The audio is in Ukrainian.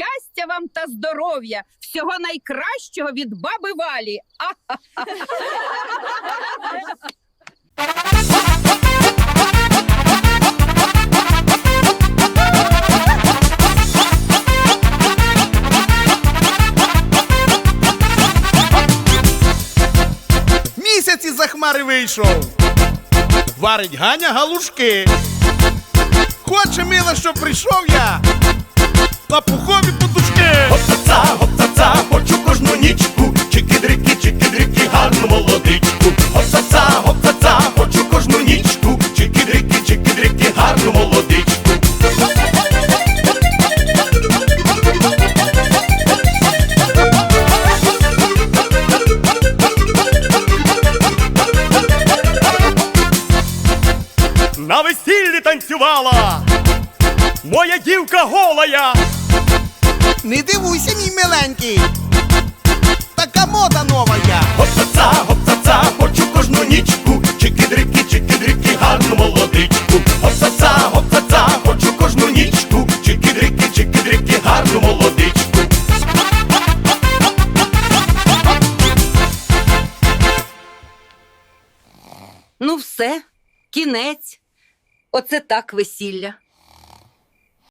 Щастя вам та здоров'я, всього найкращого від баби Валі. Місяць із за хмари вийшов. Варить Ганя галушки. Хоче мила, щоб прийшов я. На пухові подушки. Гоп-та-ца, гоп-та-ца, хочу кожну нічку, чики-дрики, чики-дрики, гарну молодичку. Гоп-та-ца, гоп-та-ца, хочу кожну нічку, чики-дрики, чики-дрики, гарну молодичку. На весіллі танцювала моя дівка голая. Не дивуйся, мій миленький. Така мода нова я. Гоп-та-ца, гоп-та-ца, хочу кожну нічку, чики-дрики, чики-дрики, гарну молодичку. Гоп-та-ца, гоп-та-ца, хочу кожну нічку, чики-дрики, чики-дрики, гарну молодичку. ну все, кінець. Оце так весілля.